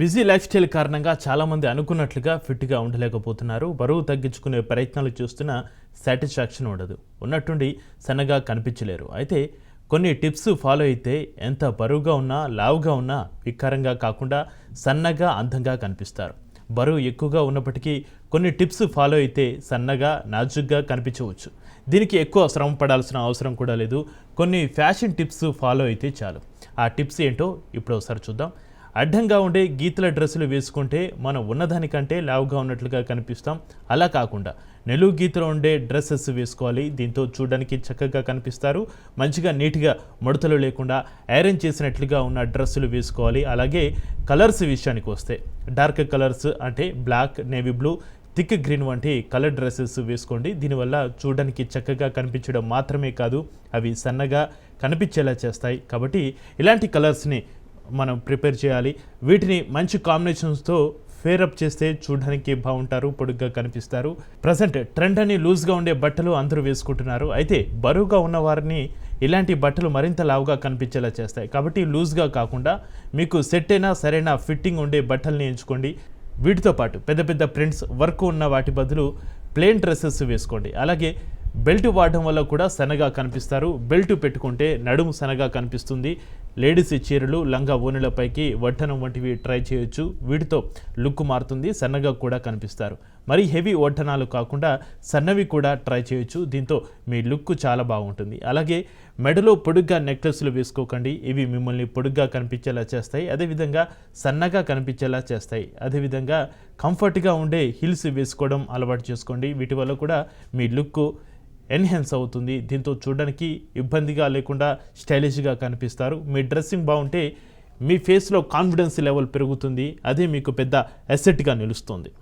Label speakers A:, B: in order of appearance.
A: Busy life style కారణంగా చాలామంది అనుకున్నట్లుగా ఫిట్గా ఉండలేకపోతున్నారు. బరువు తగ్గించుకునే ప్రయత్నాలు చూస్తున్నా సాటిస్ఫాక్షన్ ఉండదు. ఉన్నట్టుండి సన్నగా కనిపించలేరు. అయితే కొన్ని టిప్స్ ఫాలో అయితే ఎంత బరువుగా ఉన్నా లావుగా ఉన్నా వికారంగా కాకుండా సన్నగా అందంగా కనిపిస్తారు. బరువు ఎక్కువగా ఉన్నప్పటికీ కొన్ని టిప్స్ ఫాలో అయితే సన్నగా నాజుగ్గా కనిపించవచ్చు. దీనికి ఎక్కువ శ్రమ పడాల్సిన అవసరం కూడా లేదు. కొన్ని ఫ్యాషన్ టిప్స్ ఫాలో అయితే చాలు. ఆ టిప్స్ ఏంటో ఇప్పుడు ఒకసారి చూద్దాం. అడ్డంగా ఉండే గీతల డ్రెస్సులు వేసుకుంటే మనం ఉన్నదానికంటే లావుగా ఉన్నట్లుగా కనిపిస్తాం. అలా కాకుండా నిలువు గీతలు ఉండే డ్రెస్సెస్ వేసుకోవాలి. దీంతో చూడడానికి చక్కగా కనిపిస్తారు. మంచిగా నీట్గా ముడతలు లేకుండా ఐరన్ చేసినట్లుగా ఉన్న డ్రెస్సులు వేసుకోవాలి. అలాగే కలర్స్ విషయానికి వస్తే డార్క్ కలర్స్ అంటే black navy blue thick green వంటి కలర్ డ్రెస్సెస్ వేసుకోండి. దీనివల్ల చూడడానికి చక్కగా కనిపించడం మాత్రమే కాదు అవి సన్నగా కనిపించేలా చేస్తాయి. కాబట్టి ఇలాంటి కలర్స్ని మనం ప్రిపేర్ చేయాలి. వీటిని మంచి కాంబినేషన్స్తో ఫేరప్ చేస్తే చూడడానికి బాగుంటారు పొడుగ్గా కనిపిస్తారు. ప్రజెంట్ ట్రెండ్ అని లూజ్గా ఉండే బట్టలు అందరూ వేసుకుంటున్నారు. అయితే బరువుగా ఉన్న వారిని ఇలాంటి బట్టలు మరింత లావుగా కనిపించేలా చేస్తాయి. కాబట్టి లూజ్గా కాకుండా మీకు సెట్ అయినా సరైన ఫిట్టింగ్ ఉండే బట్టల్ని ఎంచుకోండి. వీటితో పాటు పెద్ద పెద్ద ప్రింట్స్ వర్క్ ఉన్న వాటి బదులు ప్లేన్ డ్రెస్సెస్ వేసుకోండి. అలాగే బెల్ట్ వాడడం వల్ల కూడా సన్నగా కనిపిస్తారు. బెల్ట్ పెట్టుకుంటే నడుము సన్నగా కనిపిస్తుంది. లేడీస్ చీరలు లంగా ఓనులపైకి వడ్డనం వంటివి ట్రై చేయొచ్చు. వీటితో లుక్ మారుతుంది సన్నగా కూడా కనిపిస్తారు. మరి హెవీ వడ్డనాలు కాకుండా సన్నవి కూడా ట్రై చేయొచ్చు. దీంతో మీ లుక్ చాలా బాగుంటుంది. అలాగే మెడలో పొడుగ్గా నెక్లెస్లు వేసుకోకండి. ఇవి మిమ్మల్ని పొడుగ్గా కనిపించేలా చేస్తాయి. అదేవిధంగా సన్నగా కనిపించేలా చేస్తాయి. అదేవిధంగా కంఫర్ట్గా ఉండే హిల్స్ వేసుకోవడం అలవాటు చేసుకోండి. వీటి వల్ల కూడా మీ లుక్ ఎన్హెన్స్ అవుతుంది. దీంతో చూడడానికి ఇబ్బందిగా లేకుండా స్టైలిష్గా కనిపిస్తారు. మీ డ్రెస్సింగ్ బాగుంటే మీ ఫేస్లో కాన్ఫిడెన్స్ లెవెల్ పెరుగుతుంది. అదే మీకు పెద్ద అసెట్గా నిలుస్తుంది.